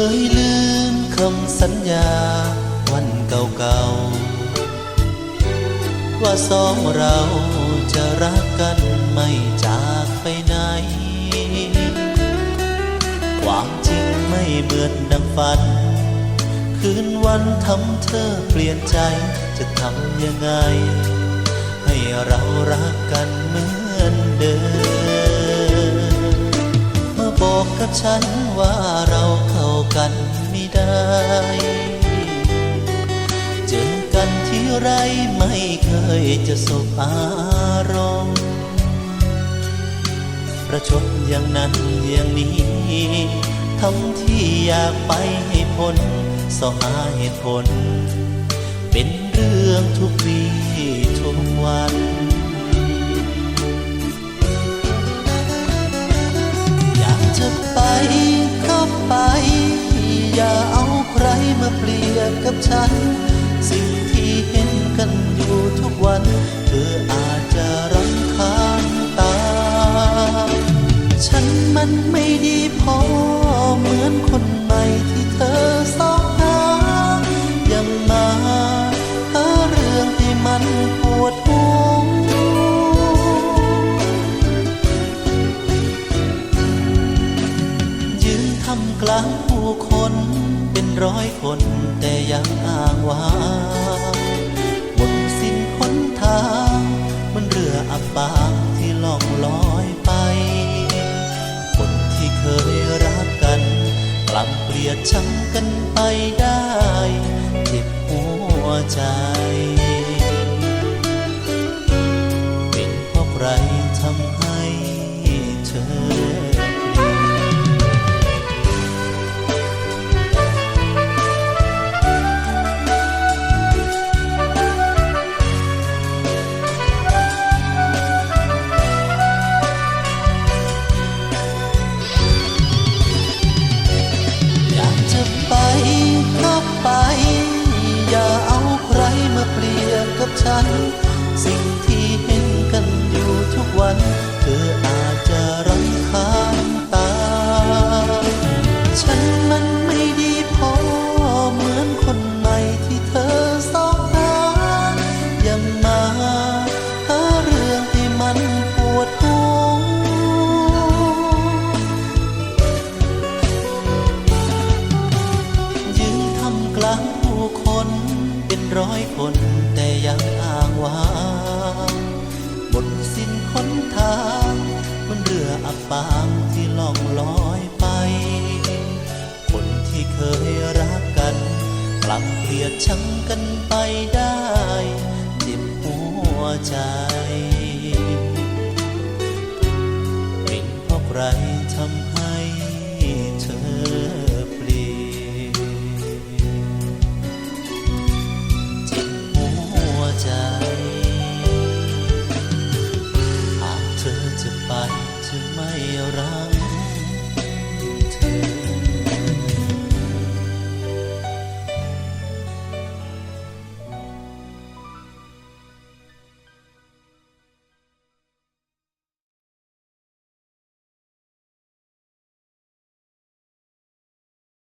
เคยลืมคำสัญญาวันเก่าๆ ว่าสองเราจะรักกันไม่จากไปไหน ความจริงไม่เหมือนดังฝัน คืนวันทำเธอเปลี่ยนใจจะทำยังไง ให้เรารักกันเหมือนเดิม เมาบอกกับฉันว่าเราเข้า กันไม่ได้ เจอกันที่ไรไม่เคยจะสบอารมณ์ประชดอย่างนั้นอย่างนี้ทำที่อยากไปให้พ้นสอหาเหตุผล เป็นเรื่องทุกวีทุกวัน ฉัน สิ่งที่เห็นกันอยู่ทุกวัน เธออาจจะรำคาญตา ฉันมันไม่ดีพอ ทำกลางผู้คนเป็นร้อยคนแต่ยังอ้างว้างบนสิ้นหนทางมันเรืออับปางที่ล่องลอยไป คนที่เคยรักกัน กลับเกลียดชังกันไปได้เจ็บหัวใจเป็นเพราะใครทำให้เธอ ฉันสิ่ง น้อยคนแต่ยังอ้างว้างบนสิ้นค้นทางบนเรืออับปางที่ล่องลอยไป คนที่เคยรักกัน กลับเกลียดชังกันไปได้ เจ็บหัวใจ